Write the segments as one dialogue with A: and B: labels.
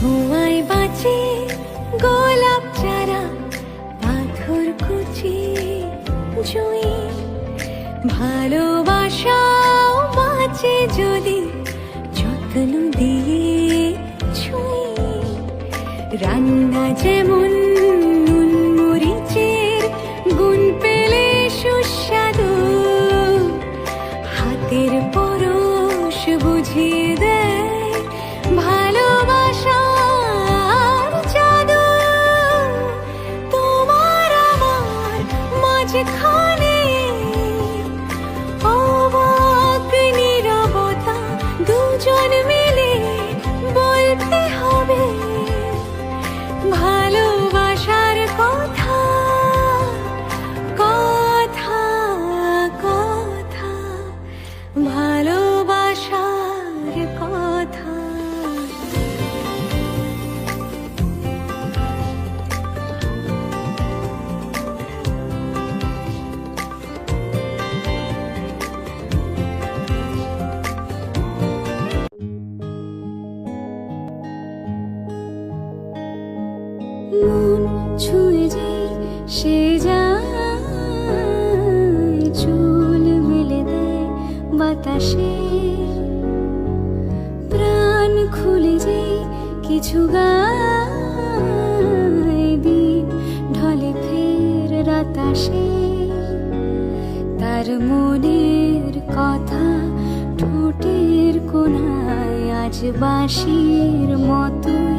A: ছোঁয়ায় বাঁচে গোলাপ চারা, পাথর কুচি জুই। ভালোবাসাও বাঁচে যদি যত্ন দিয়ে ছুঁই। রান্না যেমন মন ছুঁয়ে যাই সে যায়, চুল মেলে দেয় বাতাসে। প্রাণ খুলে যাই কিছু গায় দিন ঢলে ফের রাতাসে। তার মনের কথা ঠোঁটের কোনায় আজ বাঁশির মতোই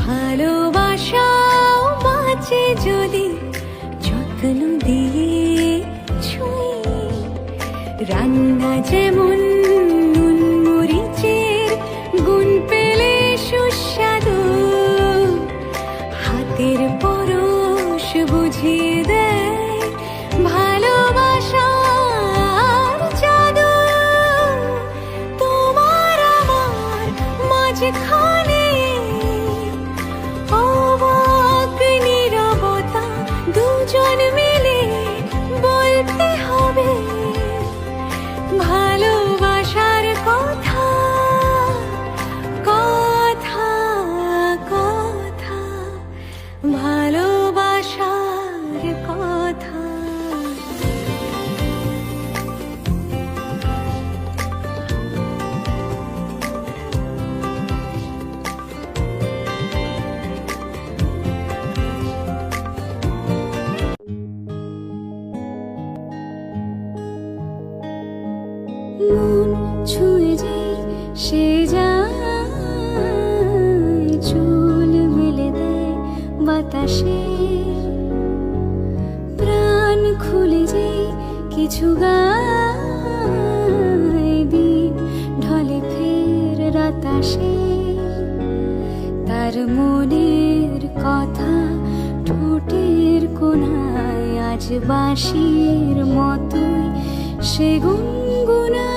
A: ভালোবাসাও বাঁচে যদি যত্ন দিয়ে ছুঁয়ে সে চুল মেলে দেয় বাতাসে। প্রাণ খুলে কিছু দিন ঢলে ফের রাতাসে। তার মনের কথা ঠোঁটের আজ বাঁশির মতোই সে গুনগুনা